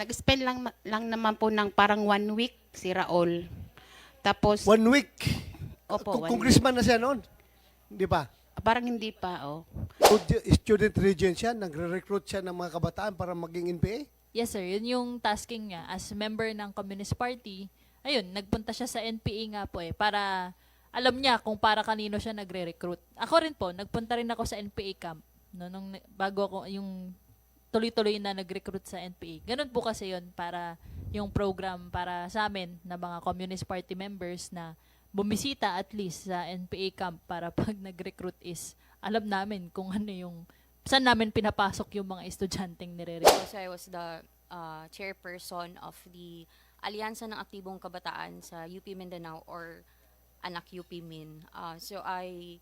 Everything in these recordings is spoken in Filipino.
Nag-spend lang, lang naman po ng parang one week si Raul. Tapos, One week. Opo, Kung one congressman na siya noon. Di ba? parang hindi pa, oh. Stud- Student regent siya, nagre-recruit siya ng mga kabataan para maging NPA. Yes sir, yun yung tasking niya as member ng Communist Party. Ayun, nagpunta siya sa NPA nga po eh para alam niya kung para kanino siya nagre-recruit. Ako rin po, nagpunta rin ako sa NPA camp no nung bago ako yung tuloy-tuloy na nag-recruit sa NPA. Ganun po kasi yun para yung program para sa amin na mga Communist Party members na bumisita at least sa NPA camp para pag nag-recruit is alam namin kung ano yung saan namin pinapasok yung mga estudyanteng nire-recruit. Also, I was the uh, chairperson of the Alyansa ng Aktibong Kabataan sa UP Mindanao or Anak UP Min. Uh, so I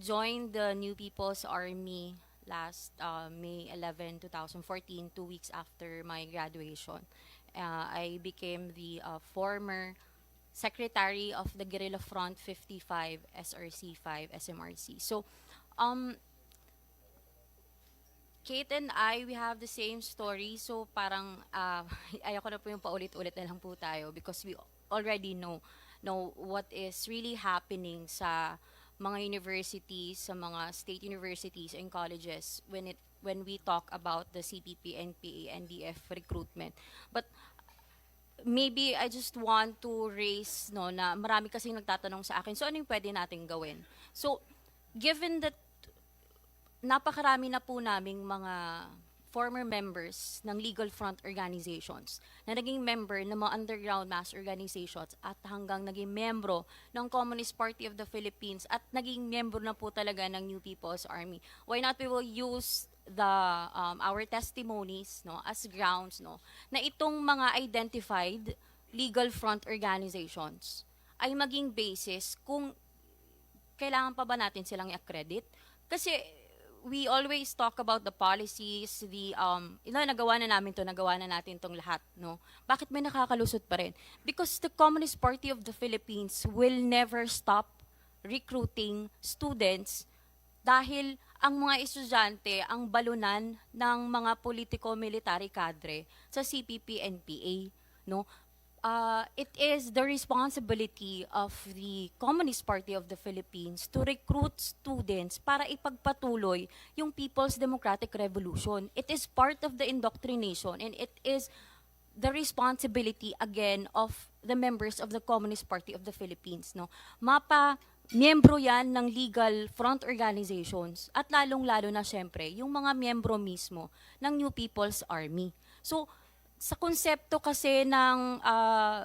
joined the New People's Army last uh, May 11, 2014, two weeks after my graduation. Uh, I became the uh, former secretary of the Guerrilla Front 55 SRC5 SMRC. So, um, Kate and I, we have the same story. So parang uh, ayoko na po yung paulit-ulit na lang po tayo because we already know know what is really happening sa mga universities, sa mga state universities and colleges when it when we talk about the CPP, NPA, NDF recruitment. But maybe I just want to raise no na marami kasing nagtatanong sa akin. So ano yung pwede nating gawin? So given that napakarami na po naming mga former members ng legal front organizations na naging member ng mga underground mass organizations at hanggang naging membro ng Communist Party of the Philippines at naging membro na po talaga ng New People's Army. Why not we will use the um, our testimonies no as grounds no na itong mga identified legal front organizations ay maging basis kung kailangan pa ba natin silang i-accredit? Kasi we always talk about the policies, the um, you know, nagawa na namin to, nagawa na natin tong lahat, no? Bakit may nakakalusot pa rin? Because the Communist Party of the Philippines will never stop recruiting students dahil ang mga estudyante ang balunan ng mga politiko-military cadre sa CPP-NPA, no? Uh, it is the responsibility of the Communist Party of the Philippines to recruit students para ipagpatuloy yung People's Democratic Revolution. It is part of the indoctrination and it is the responsibility again of the members of the Communist Party of the Philippines no mapa miyembro yan ng legal front organizations at lalong-lalo na syempre yung mga miyembro mismo ng New People's Army so sa konsepto kasi ng ah,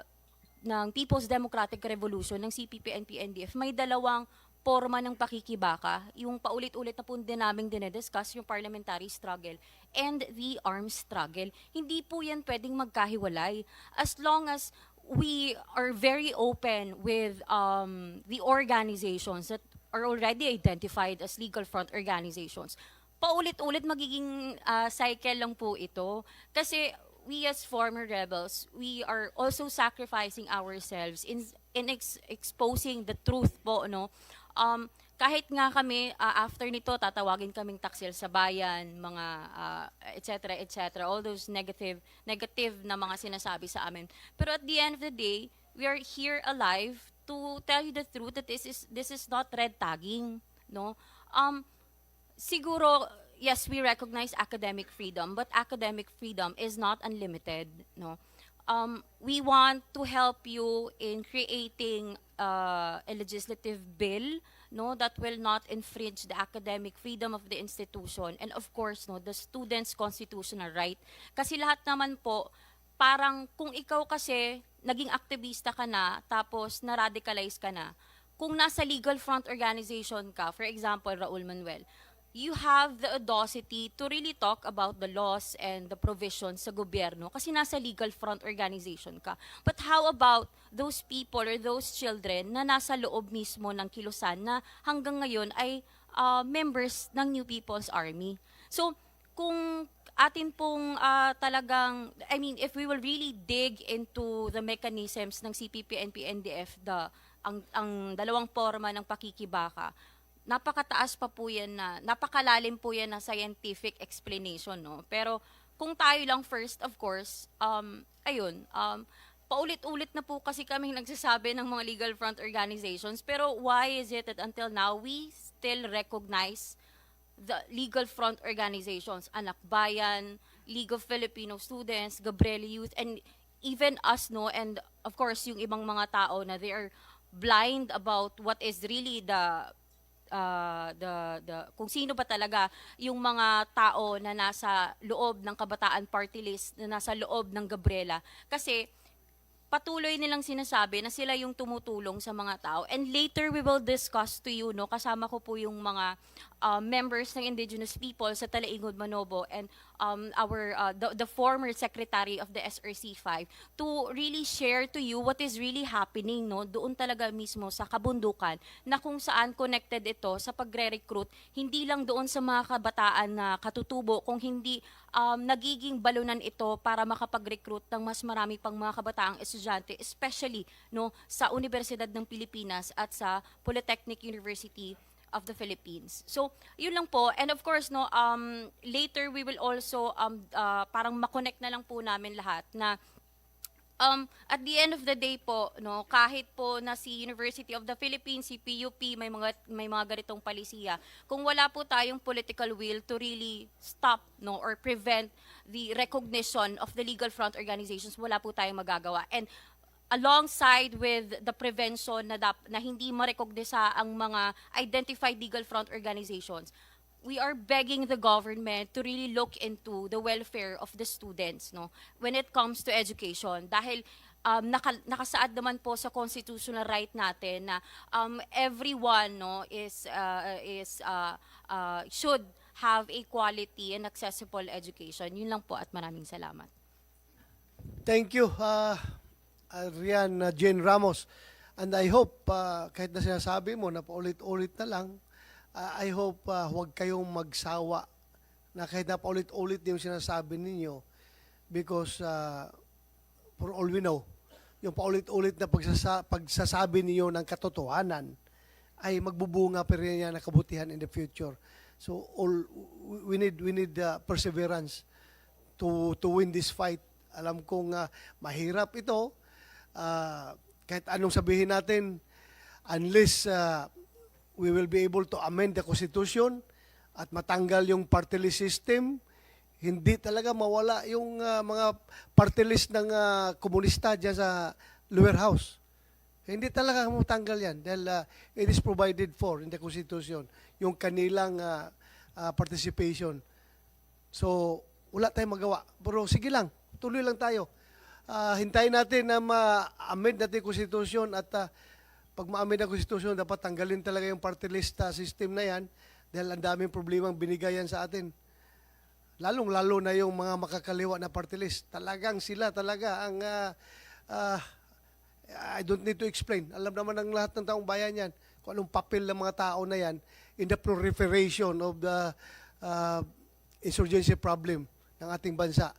ng People's Democratic Revolution ng CPP and PNDF may dalawang forma ng pakikibaka, yung paulit-ulit na po din namin dinediscuss, yung parliamentary struggle and the armed struggle. Hindi po yan pwedeng magkahiwalay. As long as we are very open with um, the organizations that are already identified as legal front organizations, paulit-ulit magiging ah, cycle lang po ito. Kasi we as former rebels, we are also sacrificing ourselves in in ex- exposing the truth po, no? Um, kahit nga kami, ah, after nito, tatawagin kaming taksil sa bayan, mga, ah, et cetera, et cetera, all those negative, negative na mga sinasabi sa amin. Pero at the end of the day, we are here alive to tell you the truth that this is, this is not red tagging, no? Um, siguro, yes, we recognize academic freedom, but academic freedom is not unlimited, no? Um, we want to help you in creating uh, a legislative bill, no, that will not infringe the academic freedom of the institution and of course, no, the students' constitutional right. Kasi lahat naman po, parang kung ikaw kasi naging aktivista ka na, tapos na-radicalize ka na, kung nasa legal front organization ka, for example, Raul Manuel, you have the audacity to really talk about the laws and the provisions sa gobyerno kasi nasa legal front organization ka. But how about those people or those children na nasa loob mismo ng kilusan na hanggang ngayon ay uh, members ng New People's Army? So, kung atin pong ah, talagang, I mean, if we will really dig into the mechanisms ng CPP and PNDF, the, ang, ang dalawang forma ng pakikibaka, napakataas pa po yan na, napakalalim po yan na scientific explanation, no? Pero kung tayo lang first, of course, um, ayun, um, paulit-ulit na po kasi kaming nagsasabi ng mga legal front organizations. Pero why is it that until now, we still recognize the legal front organizations, Anak Bayan, League of Filipino Students, Gabriel Youth, and even us, no, and of course, yung ibang mga tao na they are blind about what is really the uh, the the kung sino ba talaga yung mga tao na nasa loob ng Kabataan Party List, na nasa loob ng Gabriela. Kasi patuloy nilang sinasabi na sila yung tumutulong sa mga tao. And later we will discuss to you, no, kasama ko po yung mga uh, members ng indigenous people sa Talaingod Manobo and um, our uh, the, the former secretary of the SRC5 to really share to you what is really happening no? Doon talaga mismo sa kabundukan na kung saan connected ito sa pagre-recruit hindi lang doon sa mga kabataan na katutubo kung hindi um, nagiging balunan ito para makapag-recruit ng mas marami pang mga kabataang estudyante especially no sa Universidad ng Pilipinas at sa Polytechnic University of the Philippines. So, yun lang po. And of course, no, um, later we will also um, uh, parang makonect na lang po namin lahat na um, at the end of the day po, no, kahit po na si University of the Philippines, si PUP, may mga may mga ganitong palisiya, kung wala po tayong political will to really stop no or prevent the recognition of the legal front organizations, wala po tayong magagawa. And alongside with the prevention na, dap, na hindi marekognisa ang mga identified legal front organizations, we are begging the government to really look into the welfare of the students no? When it comes to education dahil um, naka, nakasaad naman po sa constitutional right natin na um, everyone no is uh, is uh, uh, should have a quality and accessible education. Yun lang po at maraming salamat. Thank you, uh, uh, Rian uh, Jane Ramos. And I hope, uh, kahit na sinasabi mo na paulit-ulit na lang, uh, I hope uh, huwag kayong magsawa na kahit na paulit-ulit yung sinasabi ninyo because uh, for all we know, yung paulit-ulit na pagsasa- pagsasabi niyo ng katotohanan ay magbubunga pa rin yan na kabutihan in the future. So all we need we need uh, perseverance to to win this fight. Alam kong uh, mahirap ito. Uh, kahit anong sabihin natin, unless uh, we will be able to amend the Constitution at matanggal yung party list system, hindi talaga mawala yung uh, mga party list ng uh, komunista dyan sa lower house. Hindi talaga matanggal yan dahil uh, it is provided for in the Constitution, yung kanilang uh, uh, participation. So, wala tayong magawa. Pero sige lang, tuloy lang tayo. Ah, hintayin natin na ma-amend natin yung Constitution at ah, pag ma-amend ang Constitution, dapat tanggalin talaga yung party list ah, system na yan dahil ang daming problemang binigayan sa atin. Lalong-lalo na yung mga makakaliwa na party list. Talagang sila talaga ang ah, ah, I don't need to explain. Alam naman ng lahat ng taong bayan yan kung anong papel ng mga tao na yan in the proliferation of the uh, insurgency problem ng ating bansa.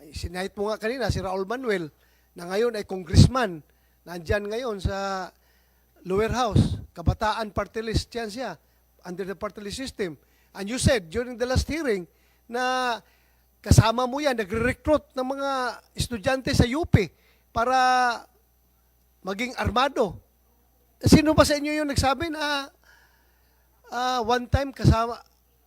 Ay, mo nga kanina si Raul Manuel na ngayon ay congressman. Nandyan ngayon sa lower house. Kabataan party list yan siya under the party list system. And you said during the last hearing na kasama mo yan, nagre-recruit ng mga estudyante sa UP para maging armado. Sino ba sa inyo yung nagsabi na ah, one time kasama,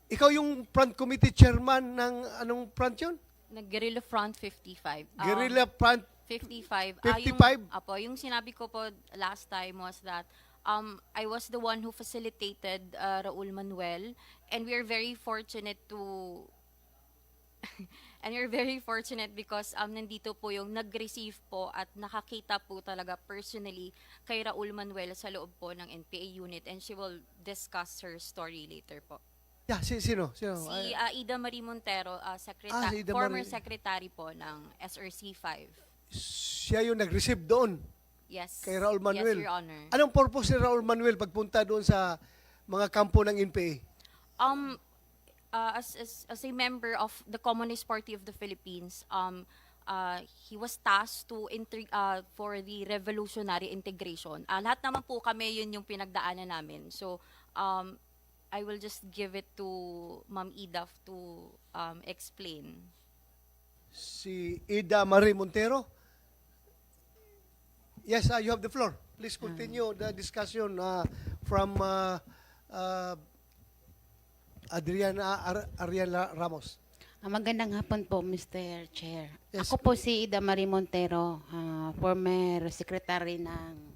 ikaw yung front committee chairman ng anong front yun? Nag-guerrilla front 55 Um, Guerrilla front 55. 55? Ah, yung, apo, yung sinabi ko po last time was that um, I was the one who facilitated uh, Raul Manuel and we are very fortunate to and we're very fortunate because um, nandito po yung nag-receive po at nakakita po talaga personally kay Raul Manuel sa loob po ng NPA unit and she will discuss her story later po. Yeah, si, sino? Sino? Si Ay, uh, Ida Marie Montero, uh, secreta- Ah, si Ida former Marie. secretary po ng SRC5. siya yung nag-receive doon Yes. kay Raul Manuel. Yes, Your Honor. Anong purpose ni Raul Manuel pagpunta doon sa mga kampo ng NPA? Um, uh, as, as, as a member of the Communist Party of the Philippines, um, uh, he was tasked to intri- uh, for the revolutionary integration. Uh, lahat naman po kami yun yung pinagdaanan namin. So, um, I will just give it to Ma'am Edaf to um, explain. si Ida Marie Montero. Yes, uh, you have the floor. Please continue the discussion uh, from uh, uh, Adriana Ar- Ariela Ramos. Ah, magandang hapon po, Mr. Chair. Yes, Ako po si Ida Marie Montero, ah, former secretary ng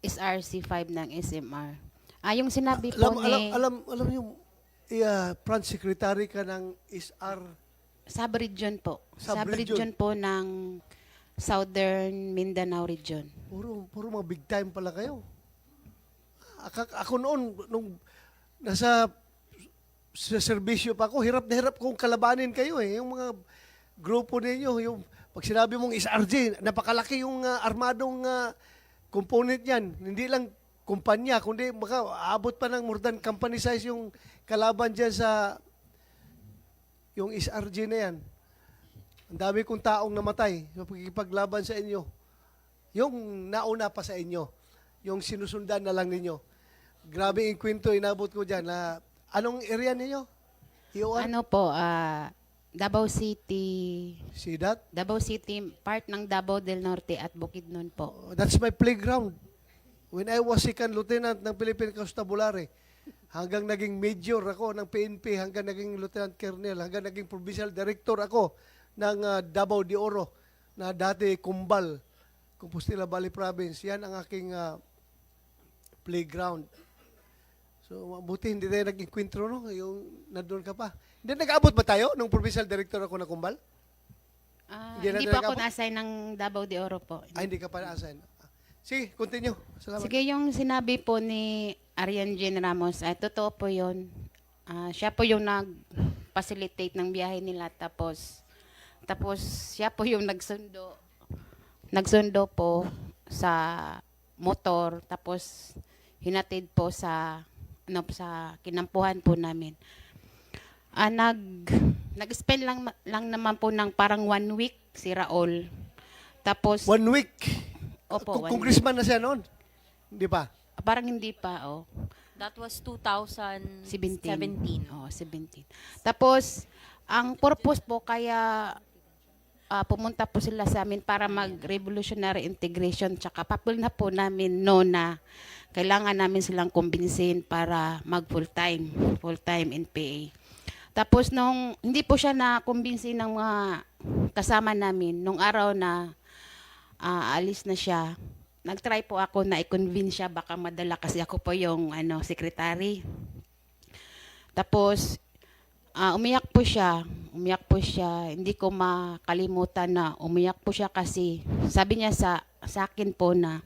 SRC5 ng SMR. Ah, yung sinabi po Alam, ni alam, alam, alam yung uh, Front Secretary ka ng SR. sub-region po. Sub-region. Po ng Southern Mindanao region. Puro, puro mga big time pala kayo. Ako, ako noon, nung nasa sa serbisyo pa ako, hirap na hirap kong kalabanin kayo eh. Yung mga grupo ninyo, yung pag sinabi mong SRJ, napakalaki yung ah, armadong ah, component yan. Hindi lang kumpanya, kundi baka abot pa ng more than company size yung kalaban dyan sa yung SRJ na yan. Ang dami kong taong namatay sa pagkikipaglaban sa inyo. Yung nauna pa sa inyo, yung sinusundan na lang ninyo. Grabe yung kwento inabot ko dyan. Na, anong area ninyo? Iwan? Ano po, ah, Davao City, See that? Davao City, part ng Davao del Norte at Bukidnon po. Oh, That's my playground. When I was second lieutenant ng Philippine Constabulary, hanggang naging major ako ng PNP, hanggang naging lieutenant colonel, hanggang naging provincial director ako ng ah, Davao de Oro, na dati Kumbal, Compostela Valley Province. Yan ang aking ah, playground. So, mabuti hindi tayo nag-enkwentro, no? Yung nandun ka pa. Hindi, nag-abot ba tayo nung provincial director ako ng Kumbal? Ah, Hindi na hindi talaga ako na-assign ng Davao de Oro po. Ay, hindi ka pa na-assign. Sige, continue. Salamat. Sige, yung sinabi po ni Arian Jean Ramos, ay totoo po yun. Ah, siya po yung nag-facilitate ng biyahe nila. Tapos, tapos siya po yung nagsundo. Nagsundo po sa motor. Tapos, hinatid po sa, ano, sa kinampuhan po namin. Ah, nag, nag-spend lang, lang naman po ng parang one week si Raul. Tapos, One week. Opo, Kung one congressman na siya noon. Hindi pa. parang hindi pa, oh. That was 2017. 17. Oh, 17. Tapos, ang purpose po kaya ah, pumunta po sila sa amin para mag-revolutionary integration tsaka papel na po namin no na kailangan namin silang kumbinsin para mag full-time, full-time NPA. Tapos nung hindi po siya na kumbinsin ng mga kasama namin nung araw na ah, alis na siya, nag-try po ako na i-convince siya baka madala kasi ako po yung ano secretary. Tapos ah, umiyak po siya, umiyak po siya. Hindi ko makalimutan na umiyak po siya kasi sabi niya sa sa akin po na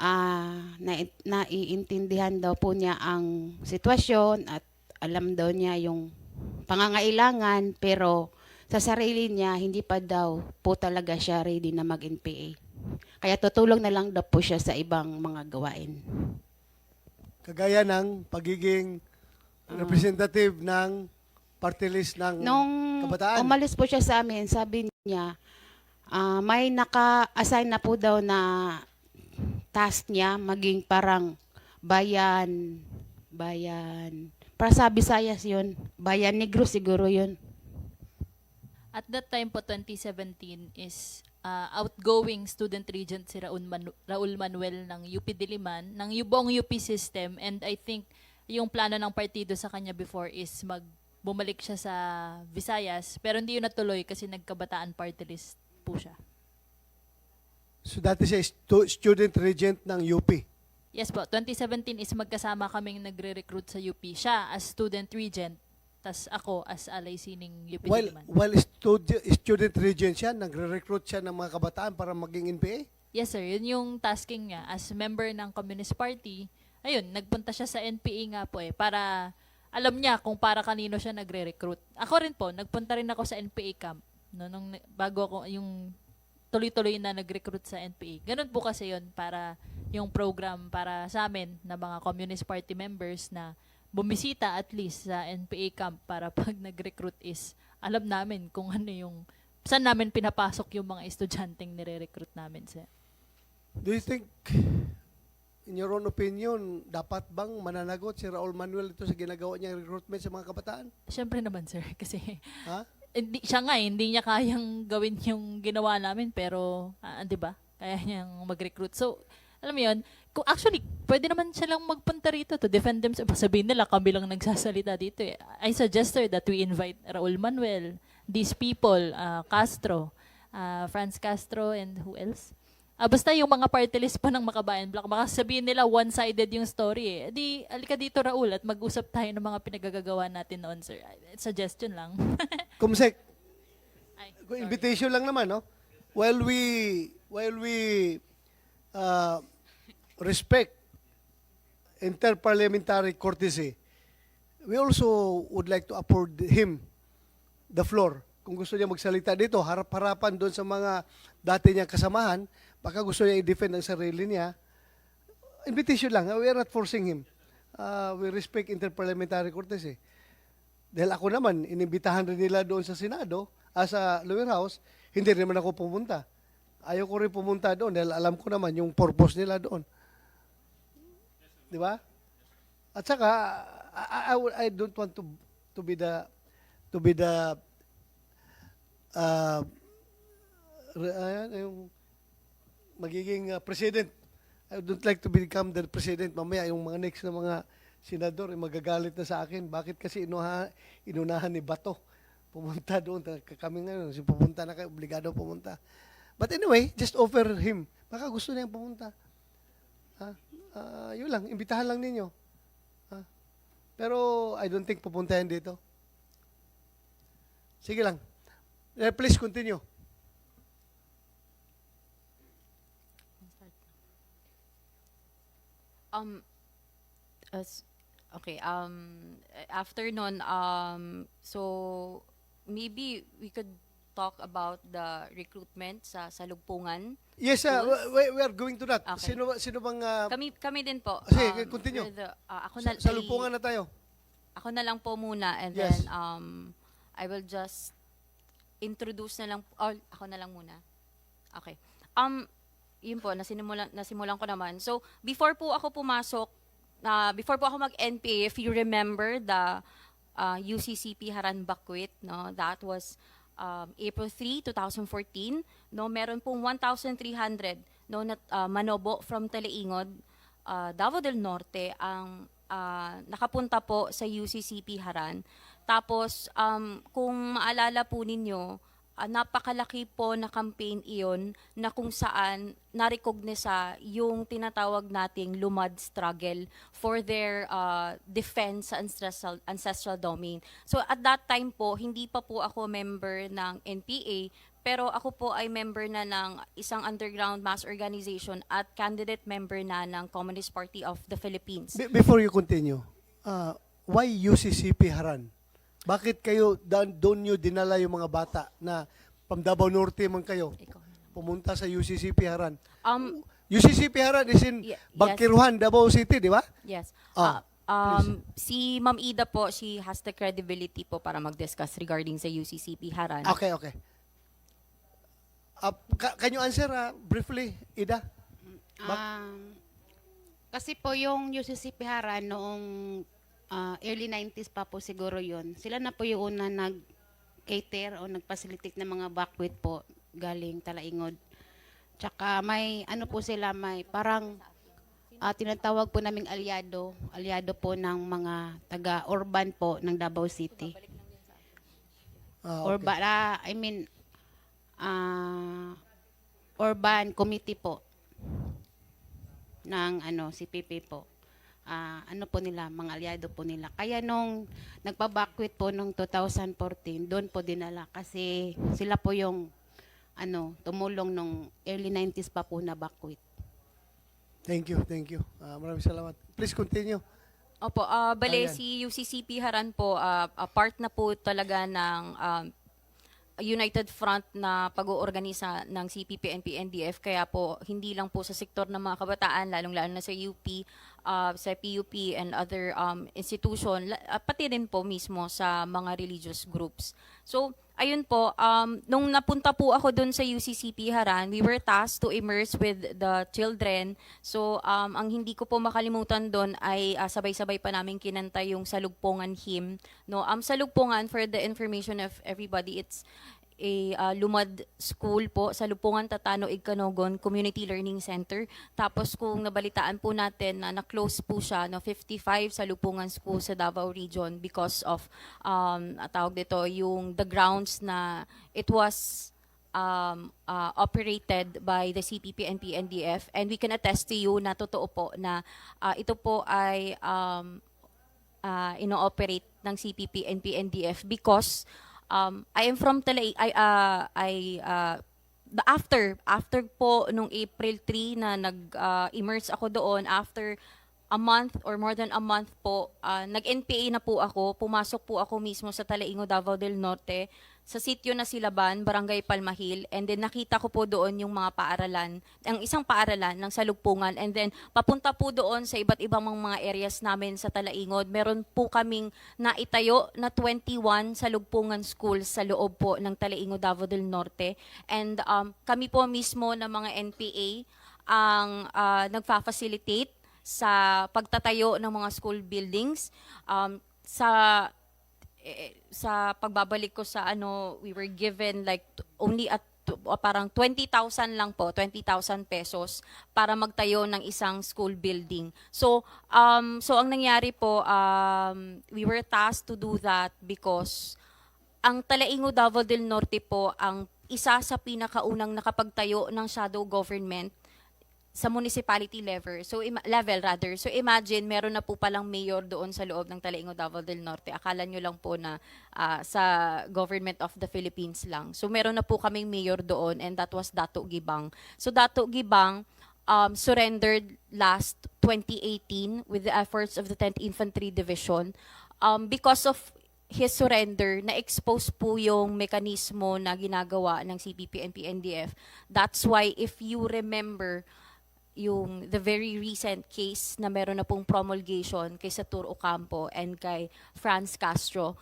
ah na, naiintindihan daw po niya ang sitwasyon at alam daw niya yung pangangailangan pero sa sarili niya hindi pa daw po talaga siya ready na mag-NPA. Kaya tutulong na lang daw po siya sa ibang mga gawain. Kagaya ng pagiging representative ng party list ng Nung kabataan. umalis po siya sa amin, sabi niya, ah, may naka-assign na po daw na task niya maging parang bayan, bayan. Para sa Visayas yun, bayan negro siguro yun. At that time po, 2017, is uh, outgoing student regent si Raul, Manu- Raul Manuel ng UP Diliman, ng yu- buong UP system. And I think yung plano ng partido sa kanya before is mag bumalik siya sa Visayas. Pero hindi yun natuloy kasi nagkabataan party list po siya. So dati siya stu- student regent ng UP. Yes po, 2017 is magkasama kaming nagre-recruit sa UP. Siya as student regent, tas ako as alay sining UP While, Diliman. while studi- student regent siya, nagre-recruit siya ng mga kabataan para maging NPA. Yes sir, yun yung tasking niya as member ng Communist Party. Ayun, nagpunta siya sa NPA nga po eh para alam niya kung para kanino siya nagre-recruit. Ako rin po, nagpunta rin ako sa NPA camp no, nung bago ako yung tuloy-tuloy na nag-recruit sa NPA. Ganun po kasi yun para yung program para sa amin na mga Communist Party members na bumisita at least sa NPA camp para pag nag-recruit is alam namin kung ano yung saan namin pinapasok yung mga estudyanteng nire-recruit namin sa Do you think, in your own opinion, dapat bang mananagot si Raul Manuel ito sa ginagawa niyang recruitment sa mga kabataan? Siyempre naman, sir. Kasi Ha? hindi, siya nga, eh, hindi niya kayang gawin yung ginawa namin, pero, ah, di ba? Kaya niyang mag-recruit. So, alam mo yun, kung actually, pwede naman siya lang magpunta rito to defend themselves. Sabihin nila, kami lang nagsasalita dito eh. I suggest her that we invite Raul Manuel, these people, ah, Castro, ah, Franz Castro, and who else? Ah, basta yung mga party list po ng Makabayan Black, baka sabihin nila one-sided yung story eh. Di, alika dito Raul at mag-usap tayo ng mga pinagagagawa natin noon, sir. Suggestion lang. Kumsek, Ay, Kung invitation lang naman, no? While we while we uh, respect interparliamentary courtesy, we also would like to afford him the floor. Kung gusto niya magsalita dito, harap-harapan doon sa mga dati niyang kasamahan, baka gusto niya i-defend ang sarili niya, invitation lang. We are not forcing him. Uh, we respect interparliamentary courtesy. Dahil ako naman, inimbitahan rin nila doon sa Senado, ah, sa lower house, hindi rin naman ako pumunta. Ayaw ko rin pumunta doon dahil alam ko naman yung purpose nila doon. Di ba? At saka, I, I, I don't want to to be the to be the uh, ayan, yung magiging uh, president. I don't like to become the president. Mamaya yung mga next na mga senador magagalit na sa akin. Bakit kasi inuha, inunahan ni Bato pumunta doon. Kami ngayon, si pumunta na kayo, obligado pumunta. But anyway, just offer him. Baka gusto niyang pumunta. Ha? Ah, yun lang, imbitahan lang ninyo. Ha? Pero I don't think pupunta yan dito. Sige lang. Eh, please continue. Um, as, okay, um, after nun, um, so, maybe we could talk about the recruitment sa salugpungan. Yes, uh, we, we are going to that. Okay. Sino, sino bang... ah, Kami, kami din po. Sige, continue. with the- ah, ako na, sa lupungan na tayo. ako na lang po muna and Yes. then um I will just introduce na lang or ako na lang muna. Okay. Um yun po nasimulan nasimulan ko naman. So before po ako pumasok na before po ako mag-NPA if you remember the uh, UCCP Haran Bakwit no that was um, April 3, 2014 no meron pong 1,300 no na uh, manobo from Teleingod uh, Davao del Norte ang ah, nakapunta po sa UCCP Haran. Tapos, um, kung maalala po ninyo, ah, napakalaki po na campaign iyon na kung saan narecognisa yung tinatawag nating lumad struggle for their ah, defense sa ancestral, ancestral domain. So at that time po, hindi pa po ako member ng NPA, pero ako po ay member na ng isang underground mass organization at candidate member na ng Communist Party of the Philippines. Be- before you continue, uh, why UCCP Haran? Bakit kayo, dan- doon nyo dinala yung mga bata na from Davao Norte man kayo, Ikaw. pumunta sa UCCP Haran? Um, UCCP Haran is in Ye- yes. Bangkiruhan, Davao City, di ba? yes. Ah, Ah, um, si Ma'am Ida po, she has the credibility po para mag-discuss regarding sa UCCP Haran. Okay, okay. Uh, ca- can you answer uh, briefly, Ida? Um, kasi po yung UCCP Haran noong ah, early 90s pa po siguro yun. Sila na po yung una nag-cater o nag-facilitate ng mga buckwheat po galing Talaingod. Tsaka may ano po sila, may parang ah, tinatawag po naming aliado. Aliado po ng mga taga-urban po ng Davao City. Ah, okay. ba, ah, I mean, ah, urban committee po ng ano, CPP po. Ah, ano po nila, mga aliado po nila. Kaya nung nagpa-backwit po nung 2014, doon po dinala kasi sila po yung ano, tumulong nung early 90s pa po na backwit. Thank you, thank you. Uh, maraming salamat. Please continue. Opo, ah bale Ayan. si UCCP Haran po, ah, ah, part na po talaga ng um, United Front na pag-oorganisa ng CPP, NP, NDF. Kaya po, hindi lang po sa sektor ng mga kabataan, lalong-lalo na sa UP, ah, sa PUP and other um, institution, ah, pati rin po mismo sa mga religious groups. So, ayun po, um, nung napunta po ako dun sa UCCP Haran, we were tasked to immerse with the children. So, um, ang hindi ko po makalimutan dun ay ah, sabay-sabay pa namin kinanta yung Salugpongan hymn. No, um, Salugpongan, for the information of everybody, it's a ah, lumad school po sa Lupungan Tatano Igkanogon Community Learning Center. Tapos kung nabalitaan po natin na na-close po siya no 55 sa Lupungan School sa Davao Region because of um tawag dito yung the grounds na it was um, uh, operated by the CPP and PNDF and we can attest to you na totoo po na ah, ito po ay um, uh, ino-operate ng CPP and PNDF because um, I am from Talay I uh, I uh, the after after po nung April 3 na nag-immerse ako doon after a month or more than a month po uh, nag-NPA na po ako pumasok po ako mismo sa Talaingo Davao del Norte sa sitio na Silaban, Barangay Palmahil, and then nakita ko po doon yung mga paaralan, ang isang paaralan ng Salugpungan, and then papunta po doon sa iba't ibang mga areas namin sa Talaingod. Meron po kaming naitayo na 21 Salugpungan schools sa loob po ng Talaingod, Davao del Norte. And um, kami po mismo ng mga NPA ang ah, nagfa-facilitate sa pagtatayo ng mga school buildings. Um, sa eh, sa pagbabalik ko sa ano, we were given like only at parang 20,000 lang po, 20,000 pesos para magtayo ng isang school building. So, um, so ang nangyari po, um, we were tasked to do that because ang Talaingo Davao del Norte po ang isa sa pinakaunang nakapagtayo ng shadow government sa municipality level. So level rather. So imagine meron na po palang mayor doon sa loob ng Talaingo Davao del Norte. Akala nyo lang po na ah, sa government of the Philippines lang. So meron na po kaming mayor doon and that was Dato Gibang. So Dato Gibang um, surrendered last 2018 with the efforts of the 10th Infantry Division. Um, because of his surrender, na-expose po yung mekanismo na ginagawa ng CPP and PNDF. That's why if you remember yung the very recent case na meron na pong promulgation kay Satur Ocampo and kay Franz Castro,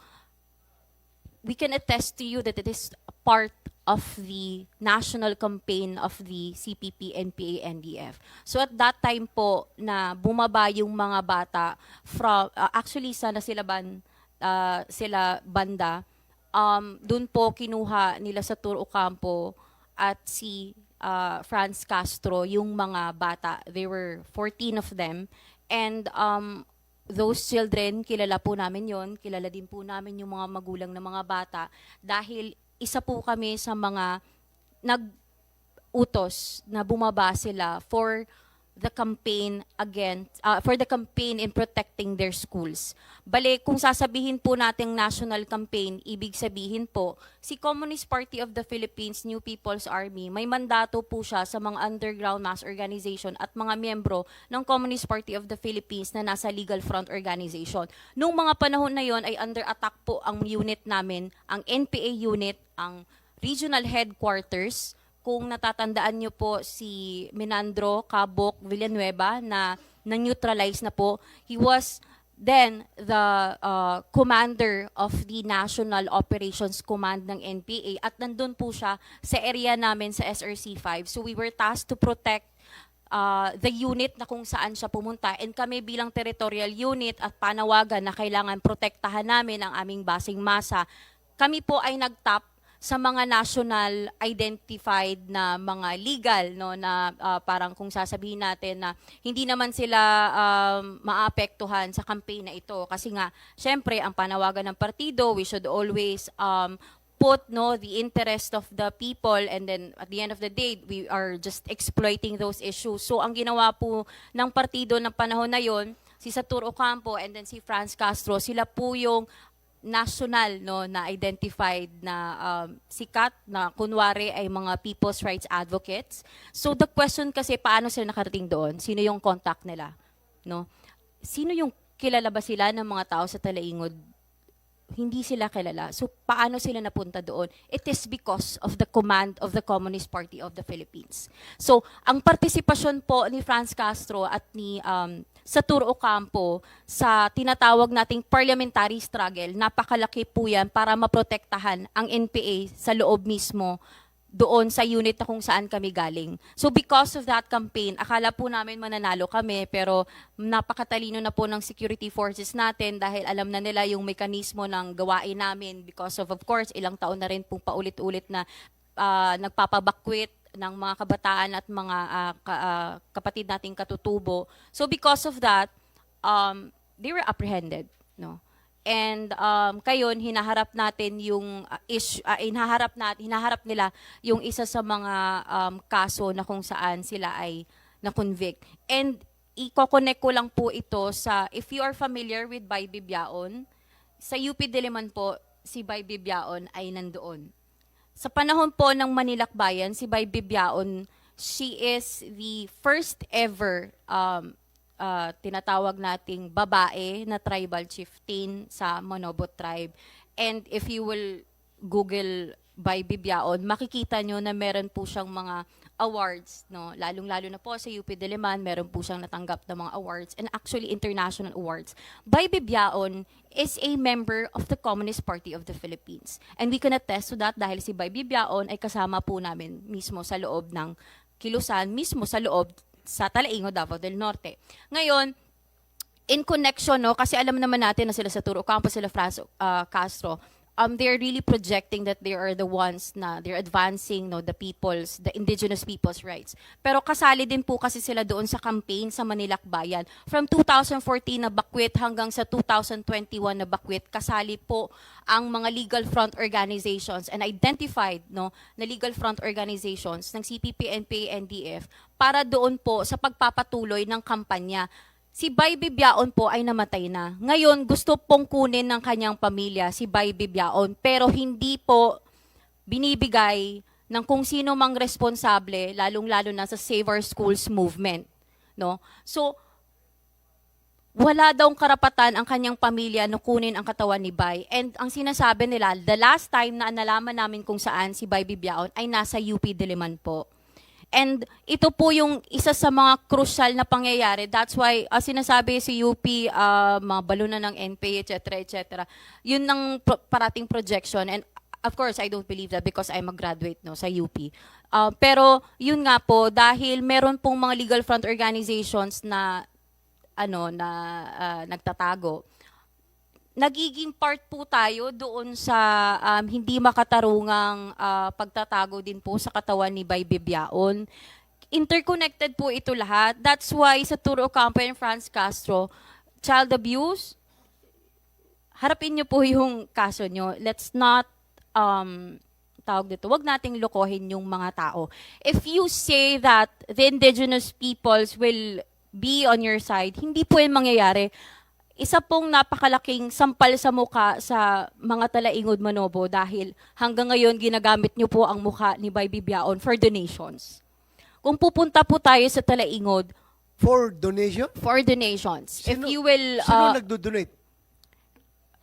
we can attest to you that it is part of the national campaign of the CPP, NPA, NDF. So at that time po na bumaba yung mga bata from uh, actually sa Nasilaban uh, sila banda um doon po kinuha nila sa Tour Ocampo at si uh, Franz Castro yung mga bata. There were 14 of them. And um those children, kilala po namin yon, kilala din po namin yung mga magulang ng mga bata. Dahil isa po kami sa mga nag-utos na bumaba sila for the campaign against uh, for the campaign in protecting their schools. Bale, kung sasabihin po nating national campaign, ibig sabihin po, si Communist Party of the Philippines, New People's Army, may mandato po siya sa mga underground mass organization at mga miyembro ng Communist Party of the Philippines na nasa legal front organization. Nung mga panahon na yon ay under attack po ang unit namin, ang NPA unit, ang regional headquarters, kung natatandaan nyo po si Minandro Cabok Villanueva na na-neutralize na po, he was then the uh, commander of the National Operations Command ng NPA at nandun po siya sa area namin sa SRC-5. So we were tasked to protect uh, the unit na kung saan siya pumunta and kami bilang territorial unit at panawagan na kailangan protektahan namin ang aming basing masa, kami po ay nagtap sa mga national identified na mga legal no na ah, parang kung sasabihin natin na hindi naman sila um, maapektuhan sa campaign na ito. Kasi nga syempre ang panawagan ng partido we should always um, put no the interest of the people and then at the end of the day we are just exploiting those issues. So ang ginawa po ng partido ng panahon na yon si Satur Ocampo and then si Franz Castro sila po yung national no na identified na um, sikat na kunwari ay mga people's rights advocates. So the question kasi paano sila nakarating doon? Sino yung contact nila? No? Sino yung kilala ba sila ng mga tao sa Talaingod hindi sila kilala. So, paano sila napunta doon? It is because of the command of the Communist Party of the Philippines. So, ang partisipasyon po ni Franz Castro at ni um, Saturo Ocampo sa tinatawag nating parliamentary struggle, napakalaki po yan para maprotektahan ang NPA sa loob mismo doon sa unit na kung saan kami galing. So because of that campaign, akala po namin mananalo kami pero napakatalino na po ng security forces natin dahil alam na nila yung mekanismo ng gawain namin because of of course ilang taon na rin pong paulit-ulit na ah, nagpapabakwit ng mga kabataan at mga ah, ka- ah, kapatid nating katutubo. So because of that, um, they were apprehended, no? And um, kayon hinaharap natin yung uh, issue, uh, hinaharap natin, hinaharap nila yung isa sa mga um, kaso na kung saan sila ay na-convict. And i-connect ko lang po ito sa, if you are familiar with Bay Bibiaon, sa UP Diliman po, si Bay Bibiaon ay nandoon. Sa panahon po ng Manilakbayan, si Bay Bibiaon, she is the first ever um, uh, tinatawag nating babae na tribal chieftain sa Manobot tribe. And if you will Google by Bibiaon, makikita nyo na meron po siyang mga awards, no? Lalong-lalo na po sa UP Diliman, meron po siyang natanggap ng mga awards and actually international awards. By Bibiaon is a member of the Communist Party of the Philippines. And we can attest to that dahil si Bay Bibiaon ay kasama po namin mismo sa loob ng Kilusan, mismo sa loob sa Talaingo, Davao del Norte. Ngayon, in connection, no, kasi alam naman natin na sila sa Turo Campos, sila Franz uh, Castro, um, they're really projecting that they are the ones na they're advancing no, the people's, the indigenous people's rights. Pero kasali din po kasi sila doon sa campaign sa Manilakbayan. From 2014 na bakwit hanggang sa 2021 na bakwit, kasali po ang mga legal front organizations and identified no, na legal front organizations ng CPP, NPA, NDF para doon po sa pagpapatuloy ng kampanya Si Bay Bibiaon po ay namatay na. Ngayon, gusto pong kunin ng kanyang pamilya si Bay Bibiaon, pero hindi po binibigay ng kung sino mang responsable, lalong-lalo na sa Save Our Schools movement. No? So, wala daw karapatan ang kanyang pamilya na kunin ang katawan ni Bay. And ang sinasabi nila, the last time na nalaman namin kung saan si Bay Bibiaon ay nasa UP Diliman po. And ito po yung isa sa mga crucial na pangyayari. That's why uh, sinasabi si UP, uh, mga balunan ng NPA, etc., etc. Yun ang pro- parating projection. And of course, I don't believe that because I'm a graduate no, sa UP. Uh, pero yun nga po, dahil meron pong mga legal front organizations na ano na uh, nagtatago nagiging part po tayo doon sa um, hindi makatarungang ah, pagtatago din po sa katawan ni Bay Bibiaon. Interconnected po ito lahat. That's why sa Turo Ocampo and Franz Castro, child abuse, harapin niyo po yung kaso niyo. Let's not um, tawag dito, wag nating lokohin yung mga tao. If you say that the indigenous peoples will be on your side, hindi po yung mangyayari isa pong napakalaking sampal sa muka sa mga talaingod manobo dahil hanggang ngayon ginagamit niyo po ang muka ni Bay Bibiaon for donations. Kung pupunta po tayo sa talaingod For donation? for donations, if Sino- you will Sino uh, nagdo-donate?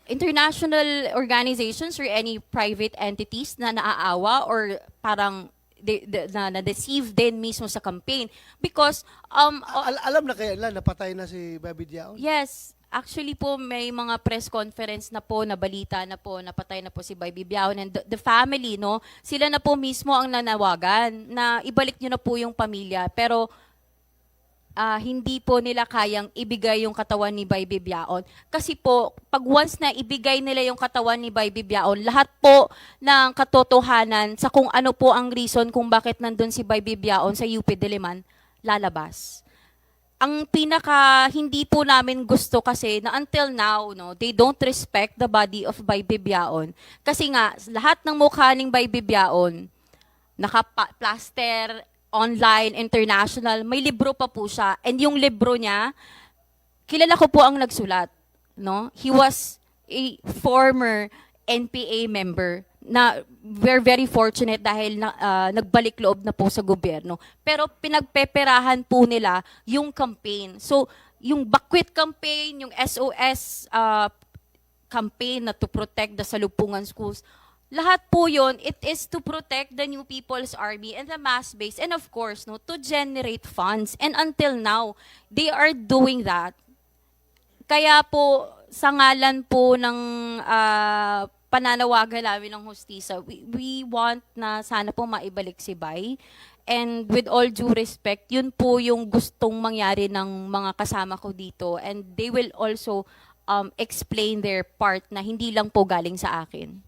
international organizations or any private entities na naaawa or parang de, de- na, na deceive din mismo sa campaign because um Al- alam na kaya nila, napatay na si Baby Diao? Yes. Actually po, may mga press conference na po, na balita na po, napatay na po si Bay Bibiao. And the, the family, no, sila na po mismo ang nanawagan na ibalik nyo na po yung pamilya. Pero ah, hindi po nila kayang ibigay yung katawan ni Bay Bibiaon. Kasi po, pag once na ibigay nila yung katawan ni Bay Bibiaon, lahat po ng katotohanan sa kung ano po ang reason kung bakit nandun si Bay Bibiaon sa UP Diliman, lalabas ang pinaka hindi po namin gusto kasi na until now no they don't respect the body of Bay Bibiaon. Kasi nga lahat ng mukha ng Bay Bibiaon naka-plaster online international may libro pa po siya. And yung libro niya kilala ko po ang nagsulat no? He was a former NPA member na we're very fortunate dahil na, ah, nagbalik loob na po sa gobyerno. Pero pinagpeperahan po nila yung campaign. So, yung Bakwit campaign, yung SOS ah, campaign na to protect the Salumpungan schools. Lahat po yun, it is to protect the New People's Army and the mass base and of course, no, to generate funds. And until now, they are doing that. Kaya po, sa ngalan po ng ah, pananawagan namin ng hostisa, we, we want na sana po maibalik si Bay. And with all due respect, yun po yung gustong mangyari ng mga kasama ko dito. And they will also um, explain their part na hindi lang po galing sa akin.